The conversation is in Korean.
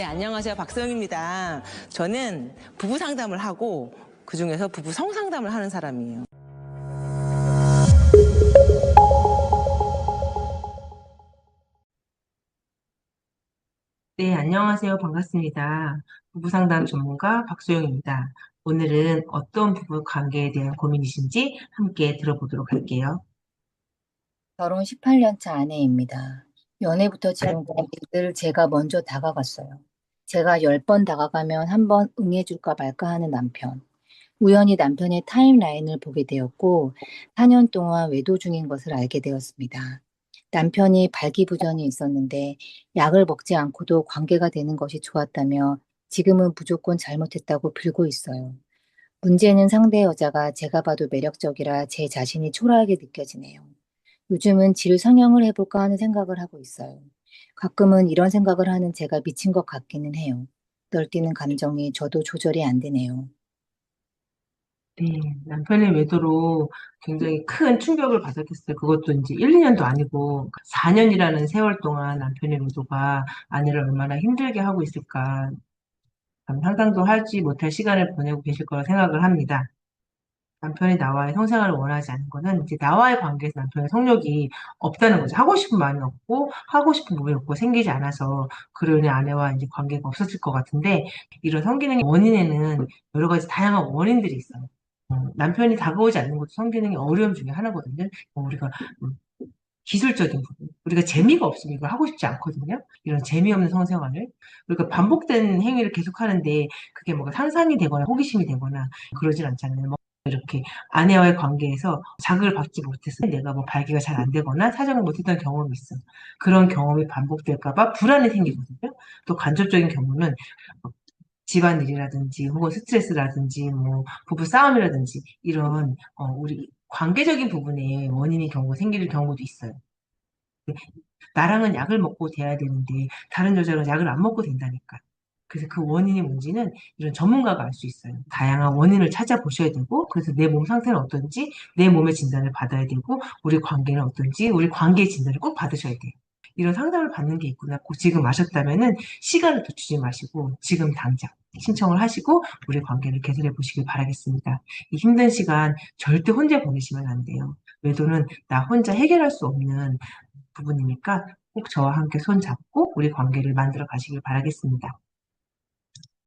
네, 안녕하세요. 박서영입니다. 저는 부부 상담을 하고 그중에서 부부 성상담을 하는 사람이에요. 네, 안녕하세요. 반갑습니다. 부부 상담 전문가 박소영입니다. 오늘은 어떤 부부 관계에 대한 고민이신지 함께 들어보도록 할게요. 결혼 18년 차 아내입니다. 연애부터 지금까지 늘 제가 먼저 다가갔어요. 제가 10번 다가가면 한 번 응해줄까 말까 하는 남편. 우연히 남편의 타임라인을 보게 되었고, 4년 동안 외도 중인 것을 알게 되었습니다. 남편이 발기부전이 있었는데, 약을 먹지 않고도 관계가 되는 것이 좋았다며, 지금은 무조건 잘못했다고 빌고 있어요. 문제는 상대 여자가 제가 봐도 매력적이라 제 자신이 초라하게 느껴지네요. 요즘은 질 성형을 해볼까 하는 생각을 하고 있어요. 가끔은 이런 생각을 하는 제가 미친 것 같기는 해요. 널뛰는 감정이 저도 조절이 안 되네요. 네, 남편의 외도로 굉장히 큰 충격을 받았겠어요. 그것도 이제 1, 2년도 아니고 4년이라는 세월 동안 남편의 외도가 아내를 얼마나 힘들게 하고 있을까 참 상상도 하지 못할 시간을 보내고 계실 거라 생각을 합니다. 남편이 나와의 성생활을 원하지 않는 거는 이제 나와의 관계에서 남편의 성욕이 없다는 거죠. 하고 싶은 마음이 없고 하고 싶은 몸이 없고 생기지 않아서 그러니 아내와 이제 관계가 없었을 것 같은데 이런 성기능의 원인에는 여러 가지 다양한 원인들이 있어요. 어, 남편이 다가오지 않는 것도 성기능의 어려움 중에 하나거든요. 어, 우리가 음, 기술적인 부분. 우리가 재미가 없으면 이걸 하고 싶지 않거든요. 이런 재미없는 성생활을. 그러니까 반복된 행위를 계속 하는데 그게 뭐가 상상이 되거나 호기심이 되거나 그러진 않잖아요. 뭐 이렇게 아내와의 관계에서 자극을 받지 못해서 내가 뭐 발기가 잘 안 되거나 사정을 못했던 경험이 있어. 그런 경험이 반복될까봐 불안이 생기거든요. 또 간접적인 경우는 뭐 집안일이라든지 혹은 스트레스라든지 뭐 부부 싸움이라든지 이런 어, 우리 관계적인 부분에 원인이 경우 생길 경우도 있어요. 나랑은 약을 먹고 돼야 되는데 다른 여자랑 약을 안 먹고 된다니까. 그래서 그 원인이 뭔지는 이런 전문가가 알 수 있어요. 다양한 원인을 찾아보셔야 되고, 그래서 내 몸 상태는 어떤지, 내 몸의 진단을 받아야 되고, 우리 관계는 어떤지, 우리 관계의 진단을 꼭 받으셔야 돼요. 이런 상담을 받는 게 있구나. 꼭 지금 아셨다면은 시간을 늦추지 마시고, 지금 당장 신청을 하시고, 우리 관계를 개선해 보시길 바라겠습니다. 이 힘든 시간 절대 혼자 보내시면 안 돼요. 외도는 나 혼자 해결할 수 없는 부분이니까 꼭 저와 함께 손 잡고 우리 관계를 만들어 가시길 바라겠습니다.